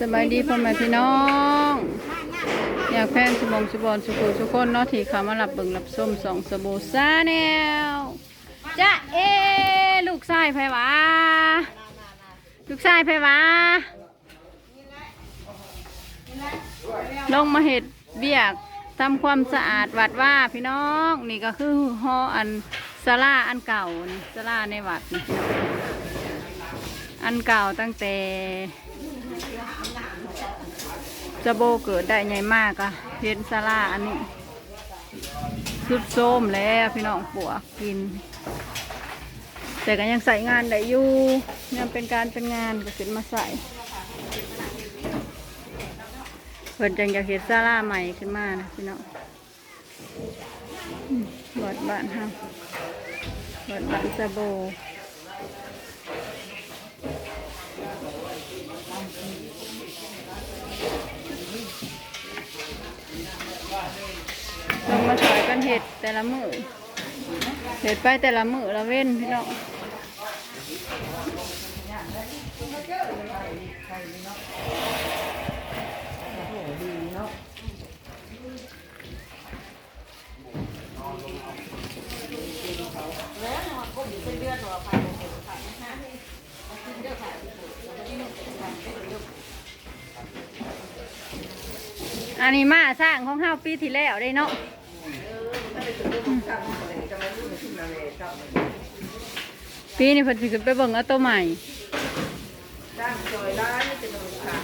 สบายดีพ่อแม่พี่น้อง อยากแพงสมองสบอนสุขุสุขคนเนาะที่ขามาหลับเบิ่งหลับส้มสองสบู่ซาแนวจ้าเอลูกชายไผวะลูกชายไผวะลงมาเห็ดเบียกทำความสะอาดวัดว่าพี่น้องนี่ก็คือหออันสลาอันเก่านี่สลาในวัดนี่อันเก่าตั้งแต่ จะโบเกิดได้ใหญ่มากอะเห็นซาลาอันนี้สุดโทมแล้วพี่น้องปวกกิน แต่ก็ยังใส่งานได้อยู่ยังเป็นการเป็นงานก็ขึ้นมาใส่เพิ่นจังอยากเห็นซาลาใหม่ขึ้นมานะพี่น้องบอดบ้านห้าบอดบ้านซาโบ ลงมาสอยกันเห็ดแต่ละมือเห็ดไปแต่ละมือละเว้นพี่น้องอัน นี้มาสร้างของเฮาปีที่แล้วได้เนาะปีนี้เพิ่นสิขึ้นไปเบิ่งเอาตัวใหม่จ้างจอยร้ายเป็นลูกค้า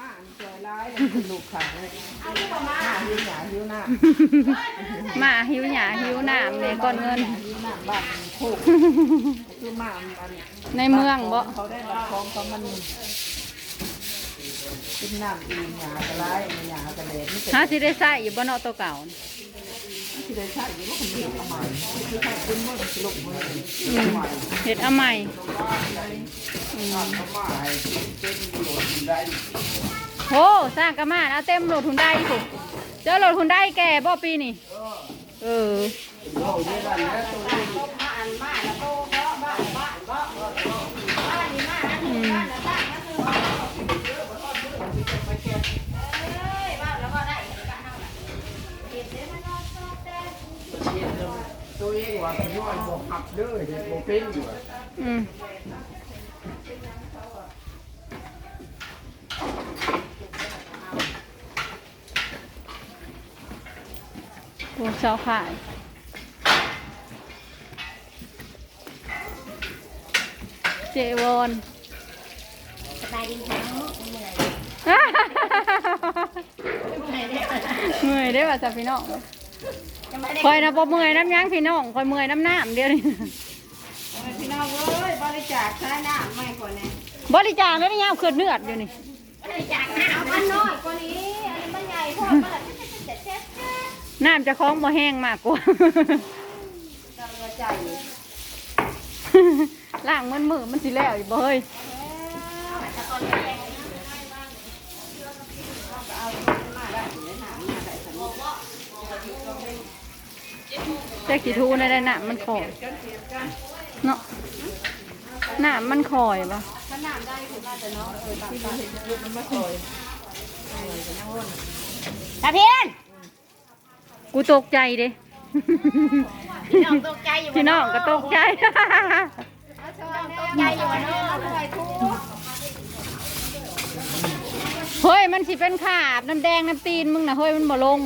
มาอันจอยร้ายเป็นลูกค้าเลยมาหิวหยาหิวหน้ามาหิวหยาหิวน้ำในก้อนเงินหิวหน้าบ้านโคกคือมาอันในเมืองบ่เขาได้รับของเขามัน กินน้ำกินหยากระไรหยากระเด็ดนี่เป็นหาสิได้ใส่อยู่บ่เนาะตัวเก่านี่ที่ได้ใช้อยู่ว่าคนเห็นประมาณที่ใช้คุณเมื่อสรุปเมื่ออืมเห็ดเอาใหม่อืมโอ้สร้างกระมาเอาเต็มโหลดทุนได้สิเจอโหลดทุนได้แก่บ่ปีนี่ เอออืม ตัวเอ งว่าเป็นน้อยบอกหักเด้อเด็กบอกเป็นอยู่อืมโอ้เสาขายเจวอนสบายดีค่ะเหนื่อยเมื่อยได้ป่ะจ้ะพี่น้องยัง ไม่ได้คอยนะบ่เมื่อยน้ำยังพี่น้องคอยเมื่อยน้ำน้ำเดียวนี่พี่น้องเอ้ยบริจาคใช้น้ำไม่ก่อนแน่บริจาคแล้วนี่ยามเกิดเลือดอยู่นี่บริจาคหน้าเอามันน้อยกว่านี้อันนี้มันใหญ่พอมันเจ็ดเจ็ดเจ็ดน้ำจะคล้องบ่แห้งมากกว่ากำลังใจล่างมันมือมันสิแล้วอยู่บ่เฮ้ย จ๊กกี่ทูในได้น้ำมันคอยเนาะน้ำมันคอยปะตาเพียนกูตกใจเด้พี่น้องตกใจอยู่พี่น้องก็ตกใจตกใจอยู่เนาะเมื่อยทุกเฮ้ยมันสิเป็นขาบน้ำแดงน้ำตีนมึงนะเฮ้ยมันบ่ลง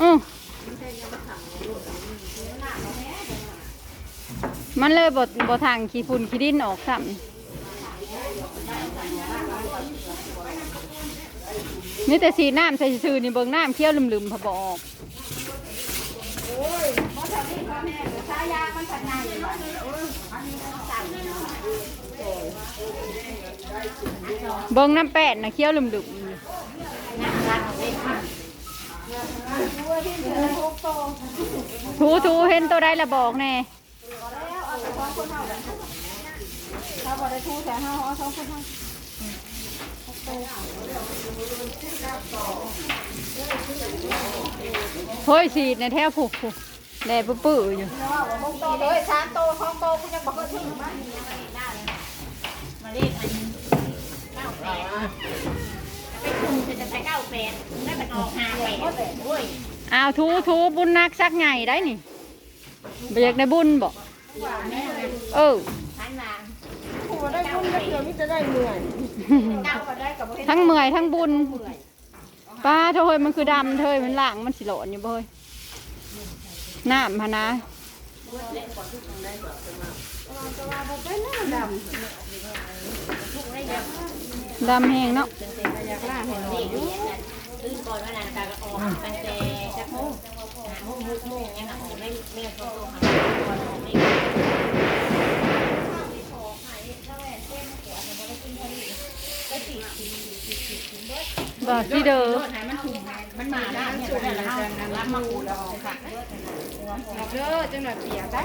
อือมันเลยบดบทางขี้ฝุ่นขี้ดินออกซ้ำนี่แต่สีน้ำใส่ซื่อนี่เบิ่งน้ำเคี้ยวลืมๆพะบอกเบิ่งน้ำแป้นนะเคี้ยวลืมๆ ทูทูเห็นตัวใดละบอกแน่ถ้าบ่ได้ทูแสนห้าเอาสองคนห้าเฮ้ยฉีดในแถวผูกผูกแดดปื้ออยู่โตเลยสามโตสองโตกูยังบอกว่าถึงมามาเรียกอันเก้าแปดไปคุมจะไปเก้าแปดแล้วมันออกหาแปดโอ้ย อ้าวทูทูบุญนักสักไงได้นี่เบียกได้บุญบอกเออทันมาผัวได้บุญได้เดียวมิจะได้เหนื่อยทั้งเมื่อยทั้งบุญป้าเธอเฮ้ยมันคือดำเธอมันหล่างมันสิโหลนอยู่เบ้ยน้ำพะนะดำแห้งเนาะ ตื่นก่อนว่านานตาก็ออกตั้งแต่จักโมงหาโมงหกโมงยังหาออกไม่ไม่โตโตหาก่อนออกไม่บอกที่เด้อมันมาได้เนี่ยแล้วเรารับมาคูเราค่ะเด้อจังหวัดเปียกได้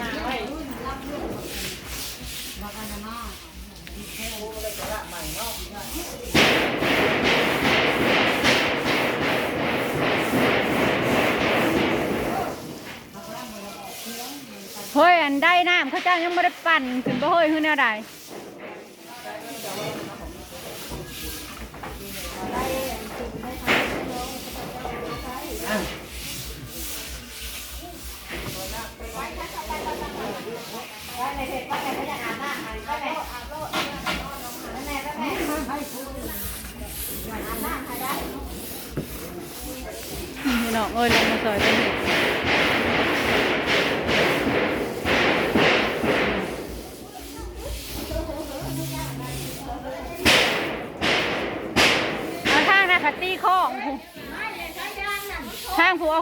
มาไว้ เฮ้ยอันได้น้ำเขาเจ้ายังไม่ได้ปั่นขึ้นบ่เฮ้ยคือแนวใดพี่น้องเอ้ยลงมาซอยเห็ด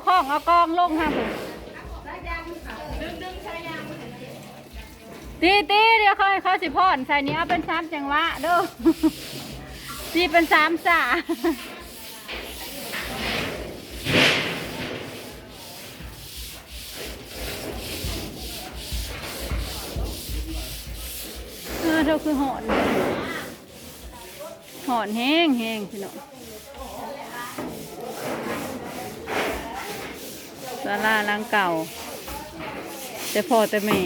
ข้องเอากองลงทางผู้ตีตีเดี๋ยวเขาให้เขาสิพ่อนใส่นี้เอาเป็นสามจังหวะเด้อตีเป็นสามสาเออเราคือหอนหอนแห้งแห้งพี่น้อง ศาลาลังเก่า แต่พ่อแต่แม่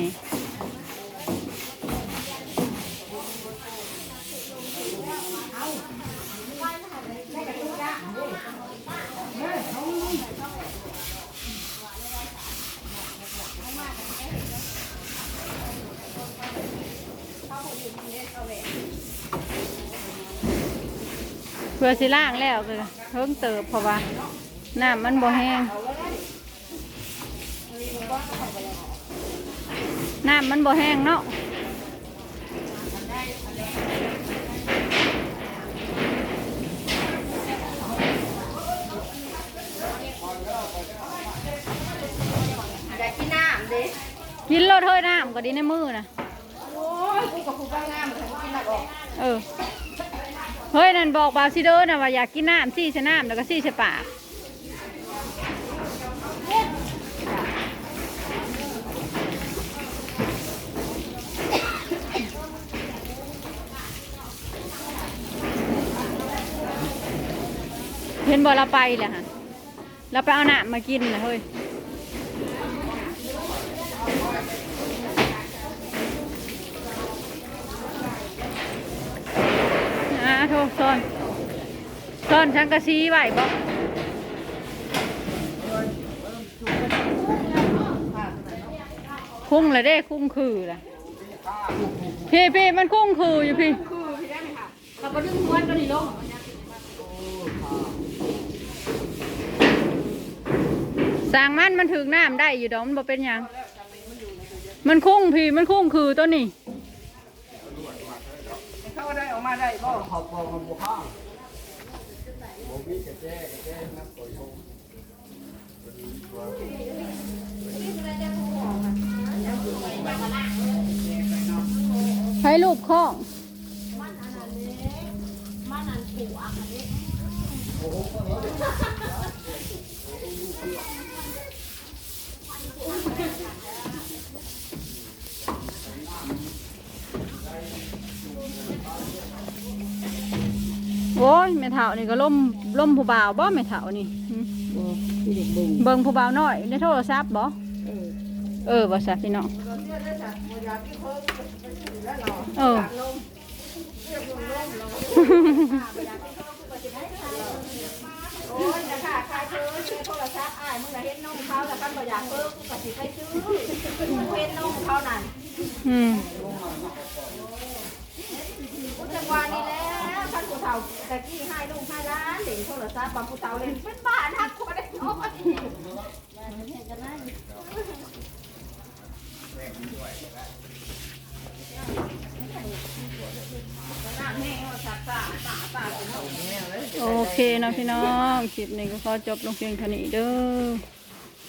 เพื่อสิล่างแล้วเลยเพิ่งเติบเพราะว่าน้ำมันบ่แห้ง น้ำมันบ่แห้งเนาะอยากกินน้ำดิกินรถเฮ้ยน้ำก็ดีในมือนะโอ้ยกูกับกูบ้างน้ำเลยกินน้ำออกเออ เฮ้ยนั่นบอกบาวซิเดอร์นะว่าอยากกินน้ำซี่ใส่น้ำแล้วก็ซี่ใส่ปาก นบ่เราไปแหละฮะเราไปเอาหน้ำมากินนะเฮ้ยอ่าโทษซ่อนซ่อนชังกะซีไหวบ่คุ้งเลยเด้คุ้งคือละพี่พี่มันคุ้งคืออยู่พี่คือพี่ได้ไหมคะเราก็ดึงหัวนตัวนี้ลง สร้างมันมันถึงน้ำได้อยู่ดอกมันบ่เป็นหยัง มันคุ้งพี่มันคุ้งคือตัวนี้เข้าได้ออกมาได้บ่ học vào một bộ ห้าง bộ biết cái che cái che nó tội không ใช้รูปข้องโอ้ยแม่ เฒ่านี่ก็ล่มล่มผู้บ่าวบ่แม่เฒ่านี่หึบ่ที่เด็กบุ้งเบิ่งผู้บ่าวน้อยในโทรศัพท์บ่เออเออบ่ซะพี่น้องเราเชื่อได้จ้ะบ่อยากกินเพิ่มแล้วเราเออนมเรียกนมเราโอ้ยจะขาดใครเพิ่มในโทรศัพท์อ้ายมึงน่ะเห็นนมเขาแล้วกันบ่อยากเพิ่มกูก็สิไปซื้อกูเห็นนมเขานั่นอืมกูจังหวะนี้ ตะกี้ให้ลูกให้ร้านเล่นโทรศัพท์บางผู้เฒ่าเล่นเป็นบ้านักกูได้โอ้ยโอเคนะพี่น้องคลิปนี้ก็ขอจบลงเพียงเท่านี้เด้อ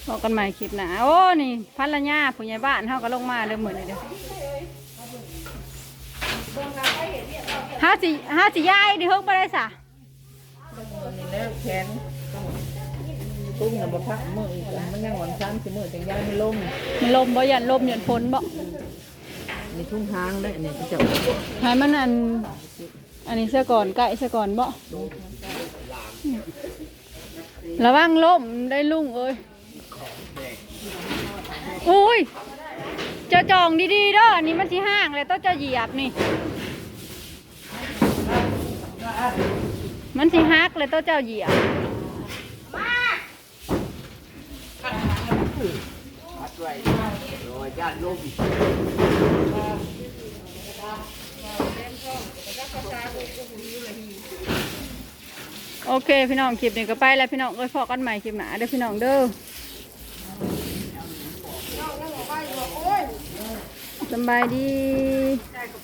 พบกันใหม่คลิปหน้าโอ้นี่พันละญาผู้ใหญ่บ้านเฮาก็ลงมาเด้อมื้อนี้เด้อ หาสิหาสิยายดิเฮิกบ่ได้ซะนี่แล้วแขนตุ้งน่ะบ่พักมืออีกแล้วมันยังหวานซ้ำสิมือจังยายไม่ล่มมันลมบ่ยันลมยันฝนบ่นี่ทุ่งทางได้เนี่ยเจ้าให้มันอัน อันนี้เสื้อก่อนไก่เสื้อก่อนบ่ระวังลมได้ลุงเอ้ยอุ้ยเจะจองดีๆเด้ออันนี้มันสิห้างเลยต้องจะเหยียบนี่ มันสิฮักเลยต้องเจ้าเหยียบพัดไว้รอยญาโอเค พี่น้องคลิปนี้ก็ไปแล้วพี่น้องเอ้ยพอกันใหม่คลิปหนาเด้อพี่น้องเด้อสบายดี